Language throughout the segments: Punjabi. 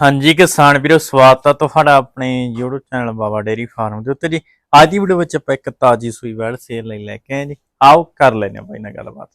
ਹਾਂਜੀ ਕਿਸਾਨ ਵੀਰੋ ਸਵਾਗਤ ਹੈ ਤੁਹਾਡਾ ਆਪਣੇ YouTube channel Baba dairy farm ਦੇ ਉੱਤੇ ਜੀ। ਅੱਜ ਦੀ ਵੀਡੀਓ ਵਿੱਚ ਆਪਾਂ ਇੱਕ ਤਾਜੀ ਸੂਈ ਵੈੜ ਸੇਲ ਲਈ ਲੈ ਕੇ ਆਏ ਜੀ। ਆਓ ਕਰ ਲੈਨੇ ਬਾਈ ਨਾਲ ਗੱਲਬਾਤ।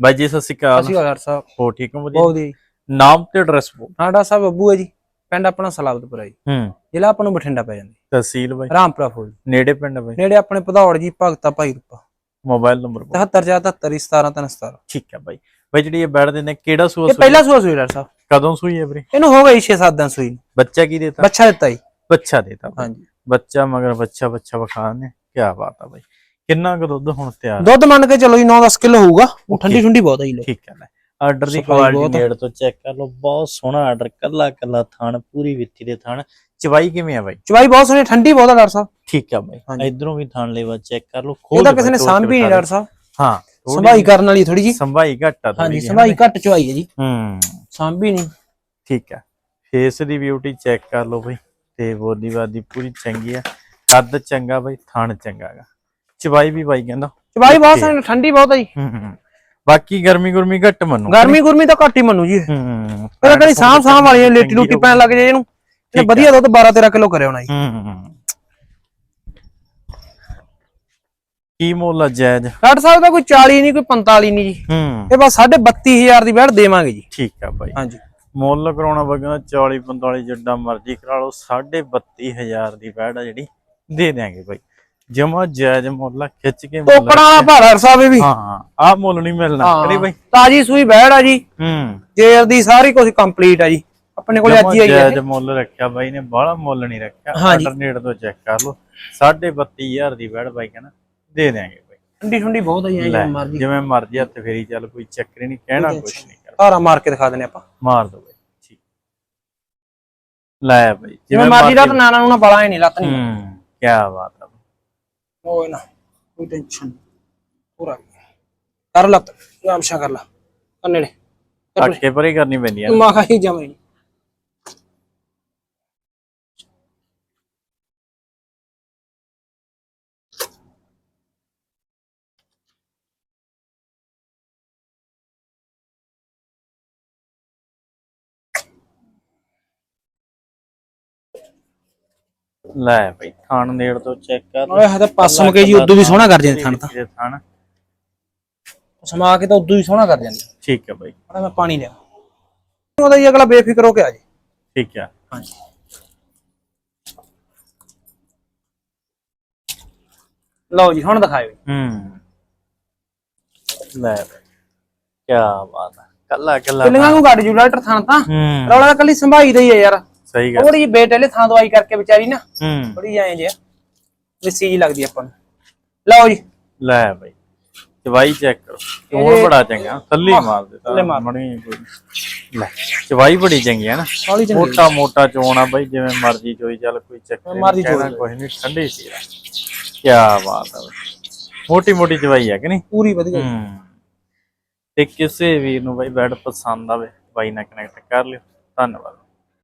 ਬਾਈ ਜੀ ਸਤਿ ਸ਼੍ਰੀ ਅਕਾਲ। ਅਸੀਂ ਡਾਕਟਰ ਸਾਹਿਬ ਹੋ ਠੀਕ ਹੋ ਬਹੁਤ ਜੀ। ਨਾਮ ਤੇ ਐਡਰੈਸ ਬੋ ਸਾਡਾ ਸਾਹਿਬ ਅੱਬੂ ਹੈ ਜੀ। ਪਿੰਡ ਆਪਣਾ ਸਲਾਬਤਪੁਰ ਜੀ। ਹੂੰ। ਜ਼ਿਲ੍ਹਾ ਆਪਾਂ ਨੂੰ ਬਠਿੰਡਾ ਪੈ ਜਾਂਦਾ ਤਹਿਸੀਲ ਬਾਈ? ਰਾਮਪੁਰਾ ਫੂਲ ਨੇੜੇ ਪਿੰਡ ਬਾਈ? ਨੇੜੇ ਆਪਣੇ ਭਦੌੜ ਜੀ ਭਗਤਾ ਭਾਈ ਰੂਪਾ। ਮੋਬਾਈਲ ਨੰਬਰ 74 17 17 ਠੀਕ ਹੈ ਬਾਈ। ਬਾਈ ਜਿਹੜੀ ਇਹ ਵੈੜ ਦੇ ਨੇ ਕਿਹੜਾ ਸੂਆ ਇਹ ਸੂਈ? ਪਹਿਲਾ ਸੂਆ ਸੂਈ ਡਾਕਟਰ ਸਾਹਿਬ ਕਦੋਂ ਸੂਈ ਹੈ ਵੀਰੇ? ਇਹਨੂੰ ਹੋ ਗਈ 6-7 ਦਿਨ ਸੂਈ। ਬੱਚਾ ਕੀ ਦੇਤਾ? ਬੱਚਾ ਦਿੱਤਾ ਜੀ। ਬੱਚਾ ਦੇਤਾ। ਹਾਂਜੀ। ਬੱਚਾ ਮਗਰ ਬੱਚਾ ਬੱਚਾ ਵਿਖਾ ਨੇ। ਕੀ ਬਾਤ ਆ ਬਾਈ। ਕਿੰਨਾ ਕੁ ਦੁੱਧ ਹੁਣ ਤਿਆਰ? ਦੁੱਧ ਮੰਨ ਕੇ ਚਲੋ ਜੀ 9-10 ਕਿਲੋ ਹੋਊਗਾ। ਉਹ ਠੰਡੀ ਠੰਡੀ ਬਹੁਤ ਹੈ ਜੀ ਲੋ। ਠੀਕ ਹੈ ਲੈ। ਆਰਡਰ ਦੀ ਕੁਆਲਿਟੀ ਆ। ਨੇੜ ਤੋਂ ਚੈੱਕ ਕਰ ਲਓ। ਬਹੁਤ ਸੋਹਣਾ ਆਰਡਰ। ਕੱਲਾ ਕੱਲਾ ਥਣ ਪੂਰੀ ਵਿੱਥੀ ਦੇ ਥਣ। ਚਵਾਈ ਕਿਵੇਂ ਆ ਬਾਈ? ਚਵਾਈ ਬਹੁਤ ਸੋਹਣੀ ਠੰਡੀ ਬਹੁਤ ਹੈ ਡਾਕਟਰ ਸਾਹਿਬ। ਠੀਕ ਆ ਬਾਈ। ਇਧਰੋਂ ਵੀ ਥਣ ਲੈਵਾ ਚੈੱਕ ਕਰ ਲਓ। ਖੋਲ ਇਹਦਾ ਕਿਸੇ ਨੇ ਸਾਂਭ ਵੀ ਨਹੀਂ ਡਾਕਟਰ ਸਾਹਿਬ। ਹਾਂ। ਸੰਭਾਈ ਕਰਨ ਵਾਲੀ ਥੋੜੀ ਜੀ ਸੰਭਾਈ ਘੱਟ ਆ ਥੋੜ੍ਹੀ ਹਾਂਜੀ ਸੰਭਾਈ ਘੱਟ ਚਵਾਈ ਹੈ ਜੀ। ਹੂੰ। ਸਾਂਭੀ ਨਹੀਂ ਠੀਕ ਆ। ਫੇਸ ਦੀ ਬਿਊਟੀ ਚੈੱਕ ਕਰ ਲਓ ਬਾਈ। ਤੇ ਬੋਦੀ ਬਾਦੀ ਪੂਰੀ ਚੰਗੀ ਆ। ਕੱਦ ਚੰਗਾ ਬਾਈ ਥਣ ਚੰਗਾ ਗਾ। ਚਵਾਈ ਵੀ ਬਾਈ ਕਹਿੰਦਾ। ਚਵਾਈ ਬਹੁਤ. ਸੋਹਣੀ ਠੰਡੀ ਬਹੁਤ ਹੈ ਜੀ। ਹੂੰ ਬਾਕੀ ਗਰਮੀ ਗੁਰਮੀ ਘੱਟ ਮੰਨੂ। ਗਰਮੀ ਗੁਰਮੀ ਤਾਂ ਘੱਟ ਹੀ ਮੰਨੂ ਜੀ। ਹੂੰ ਪਹਿਲਾਂ ਕਦੀ ਸਾਂਭ ਸਾਂਭ ਵਾਲੀ ਲੇਟੀ ਲੂਟੀ ਪੈਣ ਲੱਗ ਜੇ ਇਹਨੂੰ। ਇਹ ਵਧੀਆ ਦੁੱਧ 12 13 ਕਿਲੋ ਕਰਿਆ ਹੋਣਾ ਜੀ। ਹੂੰ। ਕੀ ਮੁੱਲ ਆ ਜਾਇਜ਼? ਸਾਹਿਬ ਦਾ ਕੋਈ 40 ਨਹੀਂ ਕੋਈ 45 ਨਹੀਂ ਜੀ। ਹੂੰ। ਇਹ ਬਸ 32000 ਦੀ ਬੈਠ ਦੇਵਾਂਗੇ ਜੀ। ਠੀਕ ਆ ਬਾਈ। ਹਾਂਜੀ। ਮੁੱਲ ਕਰਾਉਣਾ ਬਗਣਾ 40 45 ਜਿੱਡਾ ਮਰਜ਼ੀ ਕਰਾ ਲਓ 32000 ਦੀ ਬੈੜ ਆ ਜਿਹੜੀ ਦੇ ਦਿਆਂਗੇ ਬਾਈ। ਜਮਾ ਜਾਇਜ਼ ਮੁੱਲ ਆ, ਖਿੱਚ ਕੇ ਮੁੱਲ ਟੋਕੜਾਂ ਵਾਲਾ ਭਾੜਾ ਸਾਹਿਬ ਇਹ ਵੀ। ਹਾਂ ਆਹ ਮੁੱਲ ਨਹੀਂ ਮਿਲਣਾ ਕਰੀ ਬਾਈ। ਤਾਜੀ ਸੂਈ ਬੈੜ ਆ ਜੀ। ਹੂੰ। ਜੇਰ ਦੀ ਸਾਰੀ ਕੁਝ ਕੰਪਲੀਟ ਆ ਜੀ। ਆਪਣੇ ਕੋਲੇ ਅੱਜ ਹੀ ਆਈ ਹੈ ਜਾਇਜ਼ ਮੁੱਲ ਰੱਖਿਆ ਬਾਈ ਨੇ ਬਾਹਲਾ ਮੁੱਲ ਨਹੀਂ ਰੱਖਿਆ। ਹਾਂਜੀ। ਆਲਟਰਨੇਟ ਤੋਂ ਚੈੱਕ ਕਰ ਲਓ। 32000 ਦੀ ਬੈੜ ਬਾਈ ਕਹਿੰਦਾ। ਦੇ ਦਿਆਂਗੇ ਬਾਈ। ਠੰਡੀ ਠੰਡੀ ਬਹੁਤ ਆਈ ਹੈ ਮਰਜ਼ੀ। ਜਿਵੇਂ ਮਰਜ਼ੀ ਹੱਥ ਫੇਰੀ ਚੱਲ ਕੋਈ ਚੱਕਰ ਹੀ ਨਹੀਂ ਕਹਿਣਾ ਕੁਛ ਨਹੀਂ ਕਰ ਧਾਰਾ ਮਾਰ ਕੇ ਦਿਖਾ ਦਿੰਨੇ ਆਪਾਂ। ਮਾਰ ਦੋ ਬਾਈ ਠੀਕ। ਲੈ ਬਾਈ ਜਿਵੇਂ ਮਰਜ਼ੀ ਦਾ ਤਾਂ ਨਾਨਾ ਨੂੰ ਨਾ ਬੜਾ ਹੀ ਨਹੀਂ ਲੱਤ ਨਹੀਂ ਹੂੰ ਕੀ ਬਾਤ ਆ। ਓਏ ਨਾ ਕੋਈ ਟੈਨਸ਼ਨ ਪੂਰਾ ਕਰ ਲੱਤ ਆਮਸ਼ਾ ਕਰ ਲਾ। ਕੰਨੇ ਨੇ ਧੱਕੇ ਪਰੇ ਕਰਨੀ ਪੈਂਦੀ ਆ ਮਾ ਖਾਈ ਜਾਵੇਂ ਲੈ ਬਾਈ ਥਾਣ ਨੇੜ ਤੋਂ ਚੈੱਕ ਕਰ। ਓਏ ਹੱਥ ਪਸਮ ਕੇ ਜੀ ਉਦੋਂ ਵੀ ਸੋਹਣਾ ਕਰ ਜਾਂਦੇ ਥਣ ਤਾਂ। ਇਹ ਥਾਣ। ਸਮਾ ਕੇ ਤਾਂ ਉਦੋਂ ਹੀ ਸੋਹਣਾ ਕਰ ਜਾਂਦੇ। ਠੀਕ ਹੈ ਬਾਈ। ਹੁਣ ਮੈਂ ਪਾਣੀ ਲਿਆ। ਉਹਦਾ ਜੀ ਅਗਲਾ ਬੇਫਿਕਰ ਹੋ ਕੇ ਆ ਜੇ। ਠੀਕ ਹੈ। ਹਾਂਜੀ। ਲਓ ਜੀ ਹੁਣ ਦਿਖਾਇਓ। ਹੂੰ। ਲੈ ਕੀ ਬਾਤ ਆ ਕੱਲਾ ਕੱਲਾ ਕਿੰਨੀਆਂ ਨੂੰ ਗੱਡ ਜੂ ਡਾਕਟਰ ਥਾਂ ਤਾਂ? ਹੂੰ। ਰੌਲਾ ਤਾਂ ਕੱਲੀ ਸੰਭਾਈ ਦਾ ਹੀ ਹੈ ਯਾਰ। ਸਹੀ ਗੱਲ। ਥੋੜੀ ਜਿਹੀ ਬੇਟਲੇ ਥਾਂ ਦਵਾਈ ਕਰਕੇ ਵਿਚਾਰੀ ਨਾ ਹੂੰ। ਥੋੜੀ ਐਂ ਜੇ ਮਿੱਸੀ ਜੀ ਲੱਗਦੀ ਆਪਾਂ ਨੂੰ। ਲਓ ਜੀ। ਲੈ ਬਾਈ ਚਵਾਈ ਚੈੱਕ ਕਰੋ। ਚੋਣ ਬੜਾ ਚੰਗਾ ਥੱਲੇ ਹੀ ਮਾਰ ਦਿੱਤਾ। ਥੱਲੇ ਮਾਰ। ਮਣੀ ਕੋਈ ਲੈ ਚਵਾਈ ਬੜੀ ਚੰਗੀ ਹੈ ਨਾ। ਮੋਟਾ ਮੋਟਾ ਚੋਣ ਆ ਬਾਈ ਜਿਵੇਂ ਮਰਜ਼ੀ ਚੋਈ ਚੱਲ ਕੋਈ ਚੱਕਰ ਮਰਜ਼ੀ ਚੋਈ ਕੁਝ ਨਹੀਂ ਠੰਡੀ ਸੀ ਕੀ ਬਾਤ ਬਾਈ। ਮੋਟੀ ਮੋਟੀ ਚਵਾਈ ਹੈ ਕਿ ਨਹੀਂ? ਪੂਰੀ ਵਧੀਆ। ਹੂੰ। ਤੇ ਕਿਸੇ ਵੀਰ ਨੂੰ ਬਾਈ ਬੈਡ ਪਸੰਦ ਆਵੇ ਬਾਈ ਨਾਲ ਕਨੈਕਟ ਕਰ ਲਿਓ। ਧੰਨਵਾਦ।